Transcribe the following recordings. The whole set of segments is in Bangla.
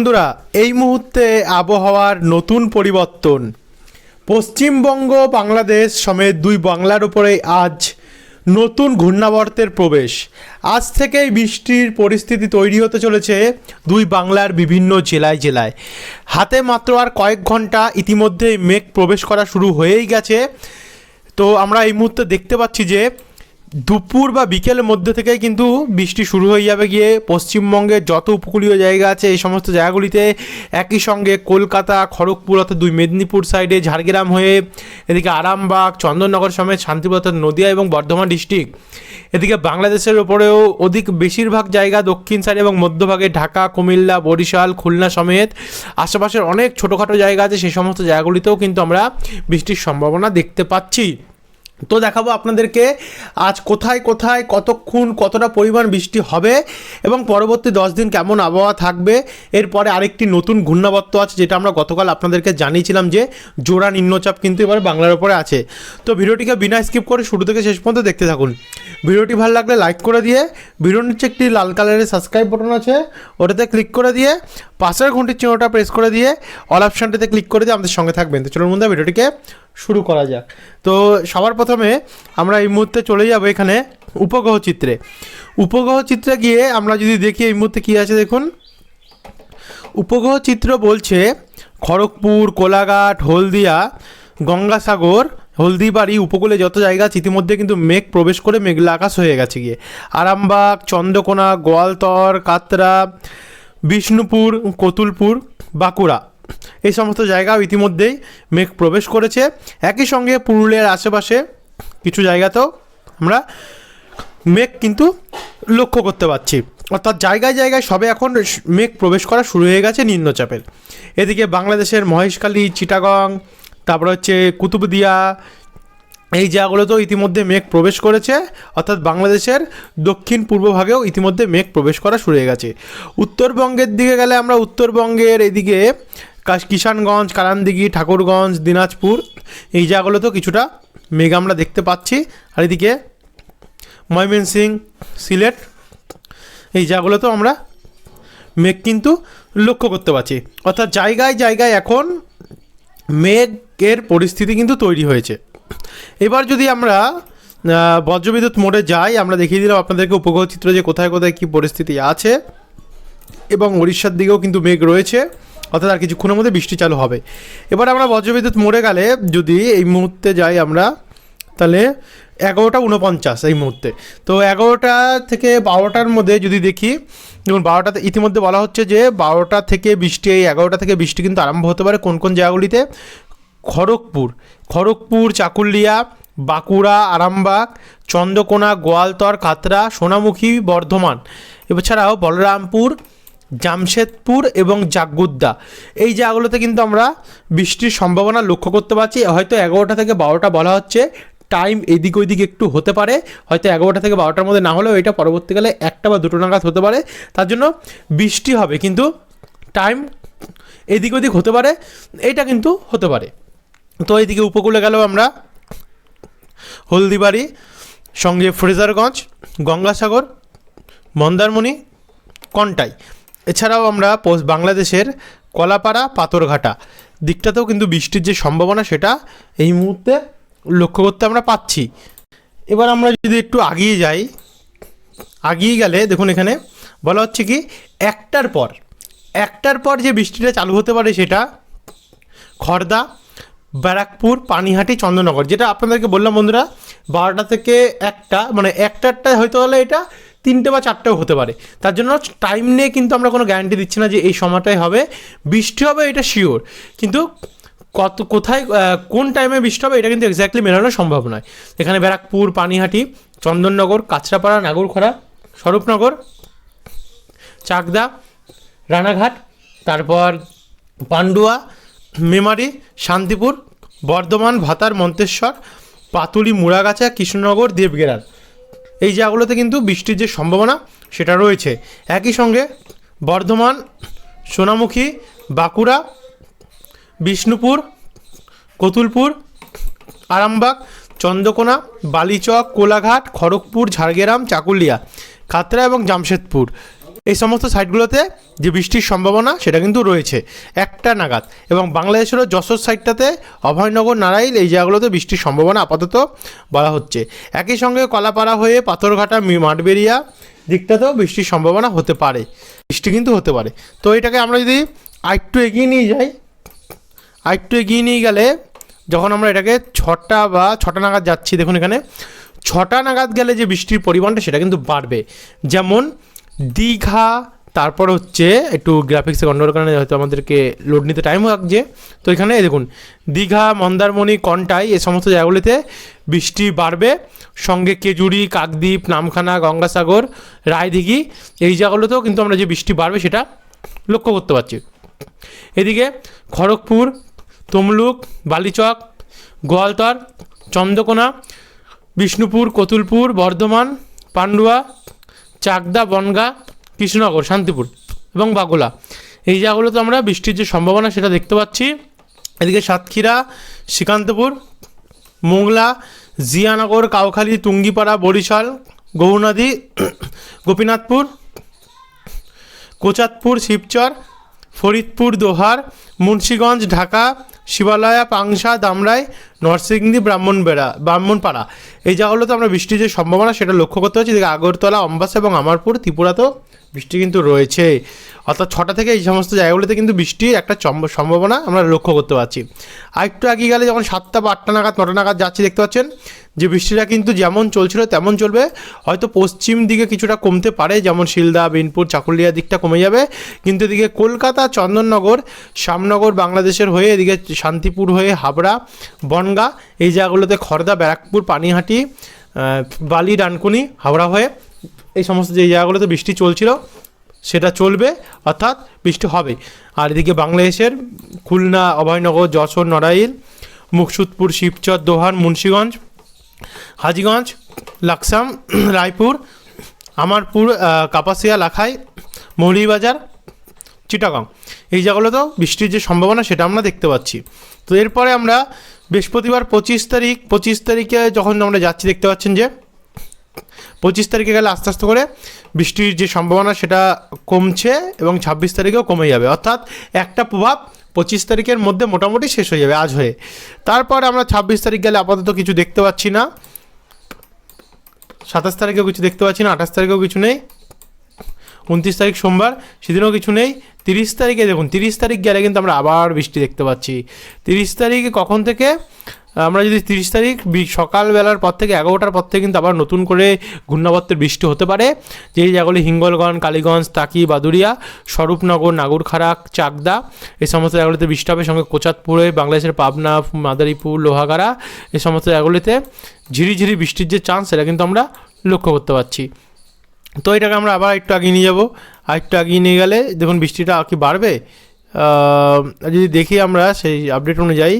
বন্ধুরা, এই মুহূর্তে আবহাওয়ার নতুন পরিবর্তন। পশ্চিমবঙ্গ, বাংলাদেশ সমেত দুই বাংলার উপরে আজ নতুন ঘূর্ণাবর্তের প্রবেশ। আজ থেকেই বৃষ্টির পরিস্থিতি তৈরি হতে চলেছে দুই বাংলার বিভিন্ন জেলায় জেলায়। হাতে মাত্র আর কয়েক ঘণ্টা ইতিমধ্যে মেঘ প্রবেশ করা শুরু হয়েই গেছে। তো আমরা এই মুহূর্তে দেখতে পাচ্ছি যে দুপুর বা বিকেলের মধ্যে থেকে কিন্তু বৃষ্টি শুরু হয়ে যাবে গিয়ে পশ্চিমবঙ্গের যত উপকূলীয় জায়গা আছে, এই সমস্ত জায়গাগুলিতে একই সঙ্গে কলকাতা, খড়গপুর অর্থাৎ দুই মেদিনীপুর সাইডে ঝাড়গ্রাম হয়ে এদিকে আরামবাগ, চন্দননগর সমেত শান্তিপুর অর্থাৎ নদিয়া এবং বর্ধমান ডিস্ট্রিক্ট এদিকে বাংলাদেশের ওপরেও অধিক বেশিরভাগ জায়গা দক্ষিণ সাইড এবং মধ্যভাগে ঢাকা, কুমিল্লা, বরিশাল, খুলনা সমেত আশেপাশের অনেক ছোটোখাটো জায়গা আছে, সেই সমস্ত জায়গাগুলিতেও কিন্তু আমরা বৃষ্টির সম্ভাবনা দেখতে পাচ্ছি। তো দেখাবো আপনাদেরকে আজ কোথায় কোথায় কতক্ষণ কতটা পরিমাণ বৃষ্টি হবে এবং পরবর্তী দশ দিন কেমন আবহাওয়া থাকবে। এরপরে আরেকটি নতুন ঘূর্ণাবর্ত আছে, যেটা আমরা গতকাল আপনাদেরকে জানিয়েছিলাম যে জোড়া নিম্নচাপ কিন্তু এবার বাংলার ওপরে আছে। তো ভিডিওটিকে বিনা স্কিপ করে শুরু থেকে শেষ পর্যন্ত দেখতে থাকুন। ভিডিওটি ভালো লাগলে লাইক করে দিয়ে, ভিডিওর নিচে একটি লাল কালারের সাবস্ক্রাইব বাটন আছে, ওটাতে ক্লিক করে দিয়ে, পাশের ঘন্টির চিহ্নটা প্রেস করে দিয়ে, অল অপশানটিতে ক্লিক করে দিয়ে আমাদের সঙ্গে থাকবেন। তো চলুন বন্ধু ভিডিওটিকে শুরু করা যাক। তো সবার প্রথমে আমরা এই মুহূর্তে চলে যাব এখানে উপগ্রহ চিত্রে উপগ্রহ চিত্রে গিয়ে আমরা যদি দেখি এই মুহূর্তে কী আছে দেখুন। উপগ্রহ চিত্র বলছে খড়গপুর, কোলাঘাট, হলদিয়া, গঙ্গাসাগর, হলদিবাড়ি উপকূলে যত জায়গা আছে ইতিমধ্যে কিন্তু মেঘ প্রবেশ করে মেঘলা আকাশ হয়ে গেছে গিয়ে। আরামবাগ, চন্দ্রকোনা, গোয়ালতর, কাতরা, বিষ্ণুপুর, কতুলপুর, বাঁকুড়া। এই সমস্ত জায়গাও ইতিমধ্যেই মেঘ প্রবেশ করেছে। একই সঙ্গে পুরুলিয়ার আশেপাশে কিছু জায়গাতেও আমরা মেঘ কিন্তু লক্ষ্য করতে পারছি। অর্থাৎ জায়গায় জায়গায় সবে এখন মেঘ প্রবেশ করা শুরু হয়ে গেছে নিম্নচাপের। এদিকে বাংলাদেশের মহেশখালী, চিটাগং, তারপর হচ্ছে কুতুবদিয়া, এই জায়গাগুলোতেও ইতিমধ্যে মেঘ প্রবেশ করেছে। অর্থাৎ বাংলাদেশের দক্ষিণ পূর্ব ভাগেও ইতিমধ্যে মেঘ প্রবেশ করা শুরু হয়ে গেছে। উত্তরবঙ্গের দিকে গেলে আমরা উত্তরবঙ্গের এদিকে কিষানগঞ্জ কারানদিঘি ঠাকুরগঞ্জ, দিনাজপুর, এই জায়গাগুলোতেও কিছুটা মেঘ আমরা দেখতে পাচ্ছি। আর এদিকে ময়মনসিং, সিলেট, এই জায়গাগুলোতেও আমরা মেঘ কিন্তু লক্ষ্য করতে পারছি। অর্থাৎ জায়গায় জায়গায় এখন মেঘের পরিস্থিতি কিন্তু তৈরি হয়েছে। এবার যদি আমরা বজ্রবিদ্যুৎ মোড়ে যাই, আমরা দেখিয়ে দিলাম আপনাদেরকে উপগ্রহ চিত্র যে কোথায় কোথায় কী পরিস্থিতি আছে এবং উড়িষ্যার দিকেও কিন্তু মেঘ রয়েছে। অর্থাৎ আর কিছুক্ষণের মধ্যে বৃষ্টি চালু হবে। এবার আমরা বজ্রবিদ্যুৎ মরে গেলে যদি এই মুহূর্তে যাই আমরা, তাহলে এগারোটা উনপঞ্চাশ এই মুহূর্তে। তো এগারোটা থেকে বারোটার মধ্যে যদি দেখি যেমন বারোটাতে ইতিমধ্যে বলা হচ্ছে যে বারোটা থেকে বৃষ্টি, এই এগারোটা থেকে বৃষ্টি কিন্তু আরম্ভ হতে পারে কোন কোন জায়গাগুলিতে? খড়গপুর। খড়গপুর, চাকুলিয়া, বাঁকুড়া, আরামবাগ, চন্দ্রকোনা, গোয়ালতর, কাতরা, সোনামুখী, বর্ধমান। এছাড়াও বলরামপুর জামশেদপুর এবং জাগুদ্দা। এই জায়গাগুলোতে কিন্তু আমরা বৃষ্টির সম্ভাবনা লক্ষ্য করতে পারছি। হয়তো এগারোটা থেকে বারোটা বলা হচ্ছে। টাইম এদিক ওইদিক একটু হতে পারে। হয়তো এগারোটা থেকে বারোটার মধ্যে না হলেও এটা পরবর্তীকালে একটা বা দুটো নাগাদ হতে পারে। তার জন্য বৃষ্টি হবে, কিন্তু টাইম এদিক ওদিক হতে পারে। এইটা কিন্তু হতে পারে। তো এইদিকে উপকূলে গেলেও আমরা হলদিবাড়ি, সঙ্গে ফ্রেজারগঞ্জ, গঙ্গাসাগর, মন্দারমণি, কন্টাই। এছাড়াও আমরা বাংলাদেশের কলাপাড়া পাথরঘাটা দিকটাতেও কিন্তু বৃষ্টির যে সম্ভাবনা সেটা এই মুহূর্তে লক্ষ্য করতে আমরা পাচ্ছি। এবার আমরা যদি একটু আগিয়ে যাই, আগিয়ে গেলে দেখুন এখানে বলা হচ্ছে কি, একটার পর একটার পর যে বৃষ্টিটা চালু হতে পারে সেটা খর্দা, ব্যারাকপুর, পানিহাটি চন্দননগর যেটা আপনাদেরকে বললাম বন্ধুরা, বারোটা থেকে একটা মানে একটারটা হয়তো হলে এটা তিনটে বা চারটেও হতে পারে। তার জন্য টাইম নিয়ে কিন্তু আমরা কোনো গ্যারান্টি দিচ্ছি না যে এই সময়টাই হবে। বৃষ্টি হবে, এটা শিওর কিন্তু কত, কোথায় কোন টাইমে বৃষ্টি হবে, এটা কিন্তু এক্স্যাক্টলি মেলানো সম্ভব নয়। এখানে ব্যারাকপুর, পানিহাটি, চন্দননগর, কাঁচরাপাড়া নাগরখোড়া স্বরূপনগর, চাকদা, রানাঘাট, তারপর পান্ডুয়া, মেমারি, শান্তিপুর, বর্ধমান, ভাতার, মন্তেশ্বর, পাতুলি, মুড়াগাছা, কৃষ্ণনগর, দেবগেরার। এই জায়গাগুলোতে কিন্তু বৃষ্টির যে সম্ভাবনা সেটা রয়েছে। একই সঙ্গে বর্ধমান, সোনামুখী, বাঁকুড়া, বিষ্ণুপুর, কতুলপুর, আরামবাগ, চন্দ্রকোনা, বালিচক, কোলাঘাট, খড়গপুর, ঝাড়গ্রাম, চাকুলিয়া খাতরা এবং জামশেদপুর। এই সমস্ত সাইটগুলোতে যে বৃষ্টির সম্ভাবনা, সেটা কিন্তু রয়েছে। একটা নাগাদ, এবং বাংলাদেশেরও যশোর সাইডটাতে অভয়নগর, নারাইল এই জায়গাগুলোতে বৃষ্টির সম্ভাবনা আপাতত বলা হচ্ছে। একই সঙ্গে কলাপাড়া হয়ে পাথরঘাটা মাঠবেরিয়া দিকটাতেও বৃষ্টির সম্ভাবনা হতে পারে। বৃষ্টি কিন্তু হতে পারে। তো এটাকে আমরা যদি আরেকটু এগিয়ে নিয়ে যাই, আরেকটু এগিয়ে নিয়ে গেলে যখন আমরা এটাকে ছটা বা ছটা নাগাদ যাচ্ছি, দেখুন এখানে, ছটা নাগাদ গেলে যে বৃষ্টির পরিমাণটা, সেটা কিন্তু বাড়বে। যেমন দীঘা, তারপর হচ্ছে একটু গ্রাফিক্সে গন্ডগোল কারণে হয়তো আমাদেরকে লোড নিতে টাইম লাগছে। তো এখানে দেখুন, দীঘা, মন্দারমণি, কন্টাই, এই সমস্ত জায়গাগুলিতে বৃষ্টি বাড়বে। সঙ্গে কেজুরি কাকদ্বীপ, নামখানা, গঙ্গাসাগর, রায়দিঘি, এই জায়গাগুলোতেও কিন্তু আমরা যে বৃষ্টি বাড়বে সেটা লক্ষ্য করতে পারছি। এদিকে খড়গপুর, তমলুক, বালিচক, গোয়ালতর, চন্দ্রকোনা, বিষ্ণুপুর, কতুলপুর, বর্ধমান, পান্ডুয়া চাকদা, বনগা, কৃষ্ণনগর, শান্তিপুর এবং বাগুলা এই জায়গাগুলোতে আমরা বৃষ্টির যে সম্ভাবনা সেটা দেখতে পাচ্ছি। এদিকে সাতক্ষীরা, শ্রীকান্তপুর, মোংলা, জিয়ানগর, কাউখালী, তুঙ্গিপাড়া, বরিশাল গৌরনদী গোপীনাথপুর, কোচাতপুর, শিবচর, ফরিদপুর, দোহার, মুন্সীগঞ্জ, ঢাকা, শিবালয়া, পাংশা, দামরাই নরসিংদী ব্রাহ্মণবেড়া ব্রাহ্মণপাড়া এই জায়গাগুলোতে আমরা বৃষ্টির যে সম্ভাবনা সেটা লক্ষ্য করতে পারছি। এদিকে আগরতলা, অম্বাসা এবং আমারপুর, ত্রিপুরাতেও বৃষ্টি কিন্তু রয়েছে। অর্থাৎ ছটা থেকে এই সমস্ত জায়গাগুলোতে কিন্তু বৃষ্টির একটা সম্ভাবনা আমরা লক্ষ্য করতে পারছি। আর একটু আগে গেলে যখন সাতটা বা আটটা নাগাদ, নটা নাগাদ যাচ্ছি, দেখতে পাচ্ছেন যে বৃষ্টিটা কিন্তু যেমন চলছিল, তেমন চলবে। হয়তো পশ্চিম দিকে কিছুটা কমতে পারে, যেমন শিলদা, বিনপুর, চাকুলিয়া দিকটা কমে যাবে। কিন্তু এদিকে কলকাতা, চন্দননগর শ্যামনগর বাংলাদেশের হয়ে এদিকে শান্তিপুর হয়ে হাবড়া বনগা এই জায়গাগুলোতে খড়দা ব্যারাকপুর, পানিহাটি বালি, ডানকুনি, হাওড়া হয়ে এই সমস্ত যে জায়গাগুলোতে বৃষ্টি চলছিল, সেটা চলবে, অর্থাৎ বৃষ্টি হবে। আর এদিকে বাংলাদেশের খুলনা, অভয়নগর, যশোর, নড়াইল, মুকসুদপুর, শিবচর, দোহার, মুন্সীগঞ্জ, হাজিগঞ্জ, লাকসাম, রায়পুর, আমারপুর কাপাসিয়া, লাখাই মৌলিবাজার চিটাগাং। এই জায়গাগুলোতেও বৃষ্টির যে সম্ভাবনা, সেটা আমরা দেখতে পাচ্ছি। তো এরপরে আমরা বৃহস্পতিবার পঁচিশ তারিখ, পঁচিশ তারিখে যখন আমরা যাচ্ছি, দেখতে পাচ্ছেন যে পঁচিশ তারিখে গেলে আস্তে আস্তে করে বৃষ্টির যে সম্ভাবনা, সেটা কমছে এবং ছাব্বিশ তারিখেও কমে যাবে। অর্থাৎ একটা প্রভাব পঁচিশ তারিখের মধ্যে মোটামুটি শেষ হয়ে যাবে আজ হয়ে। তারপর আমরা ছাব্বিশ তারিখ গেলে আপাতত কিছু দেখতে পাচ্ছি না। সাতাশ তারিখেও কিছু দেখতে পাচ্ছি না, আঠাশ তারিখেও কিছু নেই। উনত্রিশ তারিখ সোমবার, সেদিনও কিছু নেই। তিরিশ তারিখে দেখুন, তিরিশ তারিখ গেলে কিন্তু আমরা আবার বৃষ্টি দেখতে পাচ্ছি। তিরিশ তারিখে কখন থেকে? আমরা যদি তিরিশ তারিখ সকালবেলার পর থেকে, এগারোটার পর থেকে কিন্তু আবার নতুন করে ঘূর্ণাবর্তের বৃষ্টি হতে পারে। যেই জায়গাগুলি হিঙ্গলগঞ্জ, কালীগঞ্জ তাকি বাদুরিয়া স্বরূপনগর নাগরখাড়াক চাকদা, এই সমস্ত জায়গাগুলিতে বৃষ্টি হবে। সঙ্গে কোচাতপুরে বাংলাদেশের পাবনা, মাদারীপুর, লোহাগাড়া, এই সমস্ত জায়গাগুলিতে ঝিরিঝিরি বৃষ্টির যে চান্স সেটা কিন্তু আমরা লক্ষ্য করতে পারছি। তো এটাকে আমরা আবার একটু আগিয়ে নিয়ে যাব। আর একটু আগিয়ে নিয়ে গেলে দেখুন বৃষ্টিটা আর কি বাড়বে। যদি দেখি আমরা সেই আপডেট অনুযায়ী,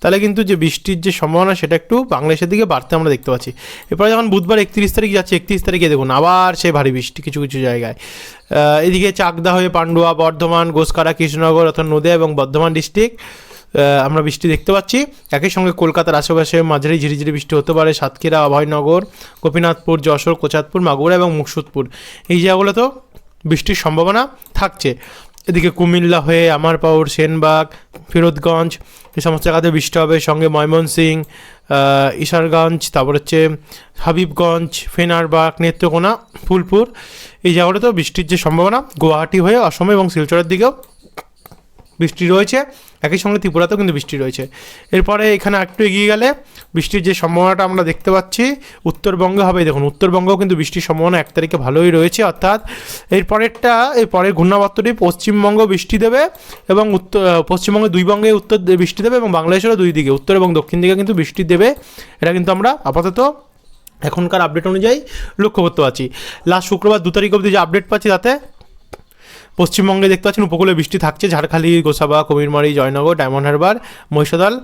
তাহলে কিন্তু যে বৃষ্টির যে সম্ভাবনা সেটা একটু বাংলাদেশের দিকে বাড়তে আমরা দেখতে পাচ্ছি। এরপরে যখন বুধবার একত্রিশ তারিখ যাচ্ছে, একত্রিশ তারিখে দেখুন আবার সে ভারী বৃষ্টি কিছু কিছু জায়গায়। এদিকে চাকদা হয়ে পান্ডুয়া, বর্ধমান গোসকারা কৃষ্ণনগর, অর্থাৎ নদিয়া এবং বর্ধমান ডিস্ট্রিক্ট আমরা বৃষ্টি দেখতে পাচ্ছি। একই সঙ্গে কলকাতার আশেপাশে মাঝারি ঝিরিঝিরি বৃষ্টি হতে পারে। সাতক্ষীরা, অভয়নগর, গোপীনাথপুর, যশোর কোচাতপুর মাগুরা এবং মুকসুদপুর। এই জায়গাগুলোতেও বৃষ্টির সম্ভাবনা থাকছে। এদিকে কুমিল্লা হয়ে আমারপাউর সেনবাগ, ফিরোজগঞ্জ, এই সমস্ত জায়গাতে বৃষ্টি হবে। সঙ্গে ময়মনসিং ঈশ্বরগঞ্জ তারপর হচ্ছে হাবিবগঞ্জ, ফেনারবাগ, নেত্রকোনা, ফুলপুর। এই জায়গাগুলোতেও বৃষ্টির যে সম্ভাবনা, গুয়াহাটি হয়ে অসম এবং শিলচরের দিকেও বৃষ্টি রয়েছে, একই সঙ্গে ত্রিপুরাতেও কিন্তু বৃষ্টি রয়েছে। এরপরে এখানে একটু এগিয়ে গেলে, বৃষ্টির যে সম্ভাবনাটা আমরা দেখতে পাচ্ছি, উত্তরবঙ্গে হবে। দেখুন, উত্তরবঙ্গেও কিন্তু বৃষ্টির সম্ভাবনা এক তারিখে ভালোই রয়েছে, অর্থাৎ এরপরেরটা এর পরের ঘূর্ণাবর্তটি পশ্চিমবঙ্গ বৃষ্টি দেবে এবং উত্তর পশ্চিমবঙ্গে দুই বঙ্গে উত্তর বৃষ্টি দেবে এবং বাংলাদেশেরও দুই দিকে। উত্তর এবং দক্ষিণ দিকে কিন্তু বৃষ্টি দেবে। এটা কিন্তু আমরা আপাতত এখনকার আপডেট অনুযায়ী লক্ষ্য করতে পারছি। লাস্ট শুক্রবার দু তারিখ অবধি যে আপডেট পাচ্ছি তাতে পশ্চিমবঙ্গে দেখতে পাচ্ছেন উপকূলে বৃষ্টি থাকছে। ঝাড়খালি, গোসাবা কুমিরমারি জয়নগর, ডায়মন্ড হারবার, মহিষাদল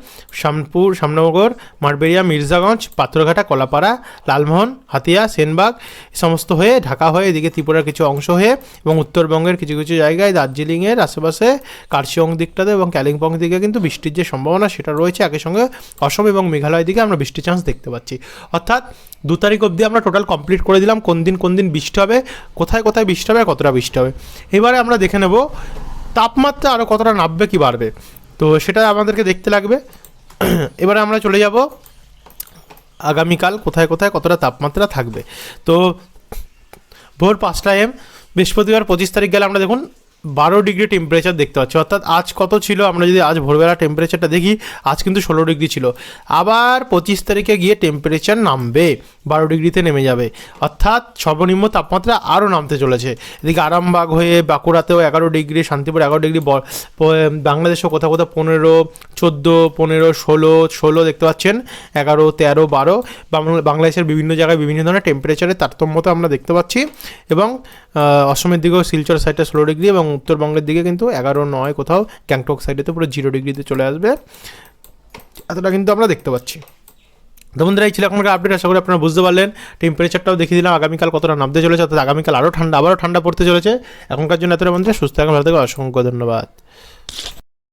শামপুর শ্যামনগর মারবেরিয়া মির্জাগঞ্জ, পাথরঘাটা, কলাপাড়া, লালমোহন, হাতিয়া, সেনবাগ সমস্ত হয়ে ঢাকা হয়ে এদিকে ত্রিপুরার কিছু অংশ হয়ে এবং উত্তরবঙ্গের কিছু কিছু জায়গায় দার্জিলিংয়ের আশেপাশে কার্শিয়ং দিকটাতে এবং কালিম্পং দিকে কিন্তু বৃষ্টির যে সম্ভাবনা সেটা রয়েছে। একই সঙ্গে অসম এবং মেঘালয় দিকে আমরা বৃষ্টির চান্স দেখতে পাচ্ছি। অর্থাৎ দু তারিখ অবধি আমরা টোটাল কমপ্লিট করে দিলাম, কোন দিন কোন দিন বৃষ্টি হবে, কোথায় কোথায় বৃষ্টি হবে কতটা বৃষ্টি হবে। এবারে আমরা দেখে নেব, তাপমাত্রা আরও কতটা নামবে কি বাড়বে। তো সেটা আমাদেরকে দেখতে লাগবে। এবারে আমরা চলে যাব, আগামীকাল কোথায় কোথায় কতটা তাপমাত্রা থাকবে। তো ভোর পাঁচটা এম, বৃহস্পতিবার পঁচিশ তারিখ গেলে আমরা দেখুন বারো ডিগ্রি টেম্পারেচার দেখতে পাচ্ছি। অর্থাৎ আজ কত ছিল? আমরা যদি আজ ভোরবেলা টেম্পারেচারটা দেখি, আজ কিন্তু ষোলো ডিগ্রি ছিল। আবার পঁচিশ তারিখে গিয়ে টেম্পারেচার নামবে, বারো ডিগ্রিতে নেমে যাবে। অর্থাৎ সর্বনিম্ন তাপমাত্রা আরও নামতে চলেছে। এদিকে আরামবাগ হয়ে বাঁকুড়াতেও এগারো ডিগ্রি, শান্তিপুর এগারো ডিগ্রি বাংলাদেশেও কোথাও কোথাও পনেরো, চোদ্দ, পনেরো, ষোলো ষোলো দেখতে পাচ্ছেন। এগারো, তেরো, বারো। বাংলা- বাংলাদেশের বিভিন্ন জায়গায় বিভিন্ন ধরনের টেম্পারেচারের তারতম্যতা আমরা দেখতে পাচ্ছি। এবং অসমের দিকেও শিলচর সাইডটা ষোলো ডিগ্রি এবং উত্তরবঙ্গের দিকে কিন্তু এগারো নয় কোথাও গ্যাংটক সাইডেতে পুরো জিরো ডিগ্রিতে চলে আসবে। এতটা কিন্তু আমরা দেখতে পাচ্ছি। তো বন্ধুরা, এই ছিল এখনকার আপডেট আশা করি আপনারা বুঝতে পারলেন। টেম্পারেচারটাও দেখিয়ে দিলাম, আগামীকাল কতটা নামতে চলেছে, অর্থাৎ আগামীকাল আরও ঠান্ডা, আবারও ঠান্ডা পড়তে চলেছে। এখনকার জন্য এতটা বন্ধুরা, সুস্থ থাকুন, ভালো থাকুন, অসংখ্য ধন্যবাদ।